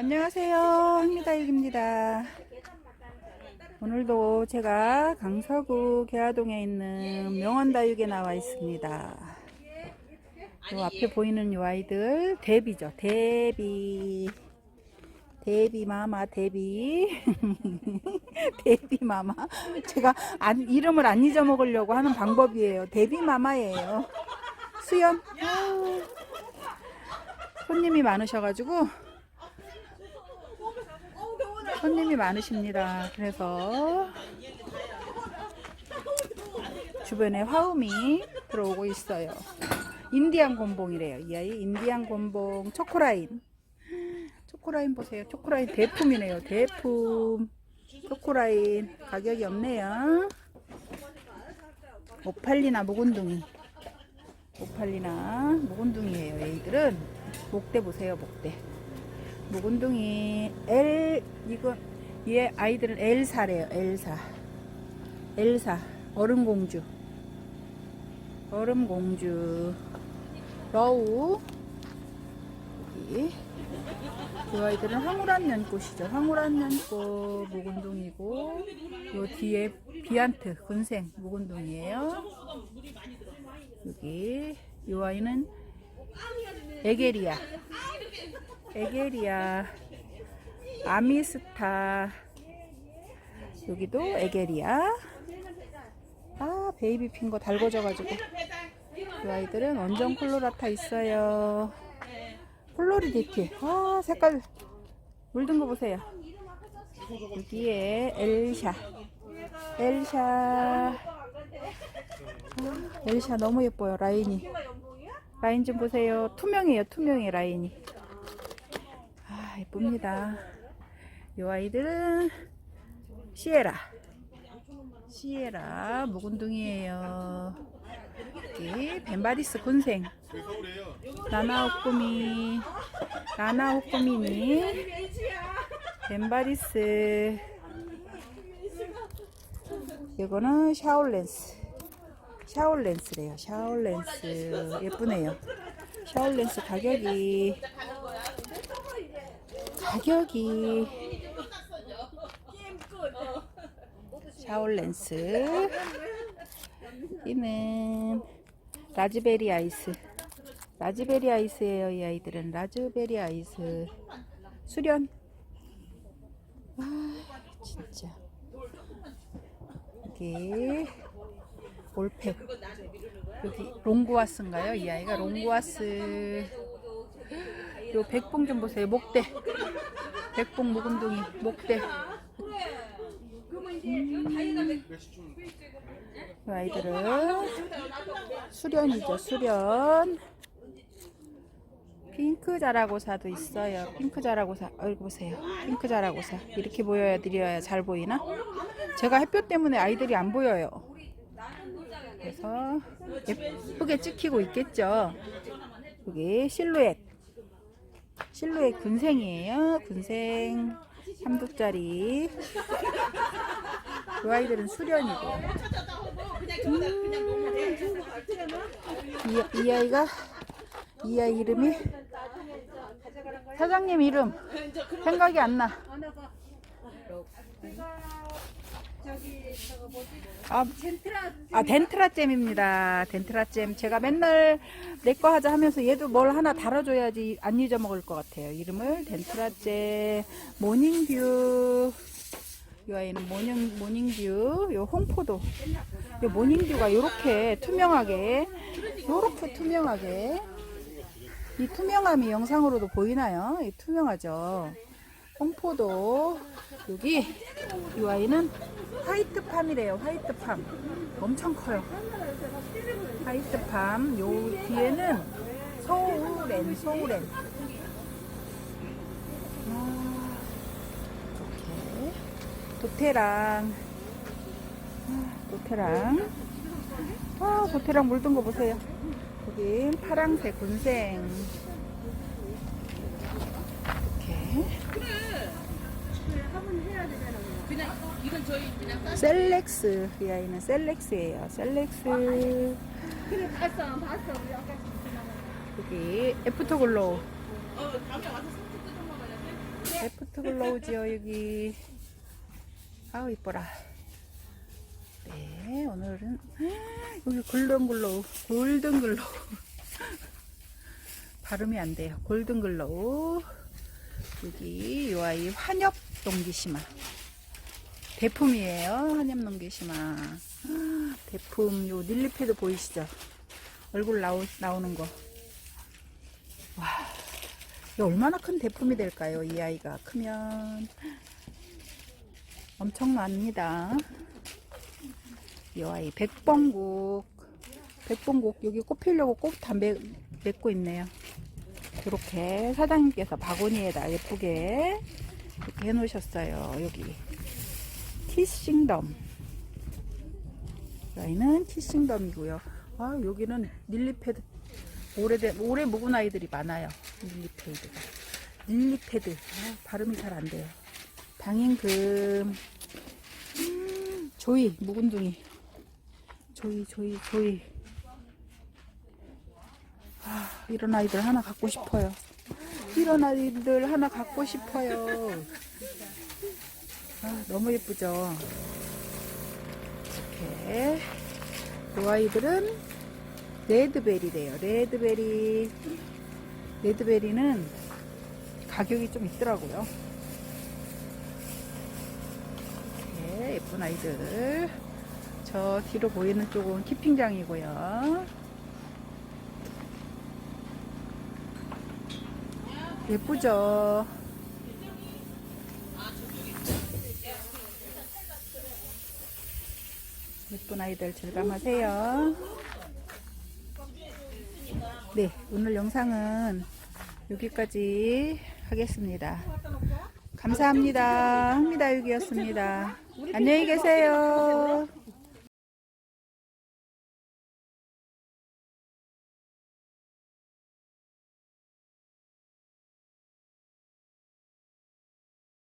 안녕하세요. 황미다육입니다. 오늘도 제가 강서구 개화동에 있는 명원다육에 나와 있습니다. 요 앞에 보이는 요 아이들 데비죠. 데비. 데비 마마 데비. 데비 마마. 제가 안, 이름을 안 잊어먹으려고 하는 방법이에요. 데비 마마예요. 수연. 아우. 손님이 많으셔가지고 손님이 많으십니다. 그래서 주변에 화음이 들어오고 있어요. 인디안 곤봉이래요. 이 아이 인디안 곤봉 초코라인. 초코라인 보세요. 초코라인 대품이네요. 대품. 초코라인 가격이 없네요. 오팔리나 묵은둥이. 오팔리나 묵은둥이에요. 얘들은 목대 보세요. 목대. 묵은둥이 L 이거 얘 아이들은 L사래요. L사. L사. 얼음공주. 얼음공주. 러우. 여기. 이 아이들은 황홀한 연꽃이죠. 황홀한 연꽃 묵은둥이고 요 뒤에 비안트 군생 묵은둥이에요. 여기 이 아이는 에게리아 에게리아 아미스타. 여기도 에게리아. 아 베이비 핑거 달궈져가지고. 이 아이들은 원정 콜로라타 있어요. 콜로리디티. 아 색깔 물든 거 보세요. 여기에 엘샤. 엘샤. 아, 엘샤 너무 예뻐요 라인이. 라인 좀 보세요. 투명해요 투명해 라인이. 아 예쁩니다. 이 아이들은 시에라. 시에라 묵은둥이에요. 여기 벤바리스 군생. 나나오꾸미 나나오꾸미니. 벤바리스. 이거는 샤올렌스. 샤올렌스래요. 샤올렌스. 예쁘네요. 샤올렌스 가격이 가격이. 샤올렌스. 이는 라즈베리 아이스. 라즈베리 아이스예요 이 아이들은. 라즈베리 아이스. 수련. 아 진짜. 여기 올팩. 여기 롱구아스인가요? 이 아이가 롱구아스 요 백봉 좀 보세요 목대. 백봉 묵은둥이 목대. 음. 이 아이들은 수련이죠 수련. 핑크 자라고사도 있어요. 핑크 자라고사 얼굴 보세요. 핑크 자라고사. 이렇게 보여야 드려야 잘 보이나? 제가 햇볕 때문에 아이들이 안 보여요. 그래서 예쁘게 찍히고 있겠죠? 여기 실루엣 실루엣 군생이에요. 군생. 3두짜리. 이 아이들은 수련이고. 이, 이 아이가 이 아이 이름이 사장님 이름. 생각이 안 나. 아, 아 덴트라잼입니다. 덴트라잼 제가 맨날 내 거 하자 하면서 얘도 뭘 하나 달아줘야지 안 잊어먹을 것 같아요. 이름을 덴트라잼 모닝뷰 이 아이는 모닝 모닝뷰 요 홍포도 요 모닝뷰가 요렇게 투명하게 요렇게 투명하게 이 투명함이 영상으로도 보이나요? 이 투명하죠. 홍포도 여기 이 아이는 화이트 팜이래요. 화이트 팜 엄청 커요. 화이트 팜. 요 뒤에는 소우렌 소우렌. 아, 이렇게 도테랑 아, 도테랑 아 도테랑 물든 거 보세요. 여기 파랑색 군생 이렇게 그냥 저희 그냥. 셀렉스 이 아이는 셀렉스예요. 셀렉스. 그래 봤어 봤어 우리 아까 여기 애프터글로우. 어 다음에 와서 손톱 뜯어 먹어야 돼. 레프트 글로우지요 여기. 아우 이뻐라. 네 오늘은 여기 골든 글로우 골든 글로우. 발음이 안 돼요. 골든 글로우. 여기 요 아이 환엽 동기시마 대품이에요 환엽 동기시마 대품 요 닐리패드 보이시죠 얼굴 나오, 나오는 거 와, 이게 얼마나 큰 대품이 될까요? 이 아이가 크면 엄청납니다. 이 아이 백봉국, 백봉국 여기 꽃 피우려고 꽃다 맺고 있네요. 이렇게 사장님께서 바구니에다 예쁘게 이렇게 해놓으셨어요. 여기 티싱덤. 여기는 티싱덤이고요. 아 여기는 닐리패드 오래된 오래 묵은 아이들이 많아요. 닐리패드가 닐리패드 아, 발음이 잘 안 돼요. 당임금 음, 조이 묵은둥이 조이 조이 조이 아, 이런 아이들 하나 갖고 싶어요. 이런 아이들 하나 갖고 싶어요. 아, 너무 예쁘죠. 이렇게 이 아이들은 레드베리래요. 레드베리. 레드베리는 가격이 좀 있더라고요. 이렇게 예쁜 아이들. 저 뒤로 보이는 쪽은 키핑장이고요. 예쁘죠? 예쁜 아이들 즐감하세요. 네, 오늘 영상은 여기까지 하겠습니다. 감사합니다. 흥미다육이었습니다. 안녕히 계세요.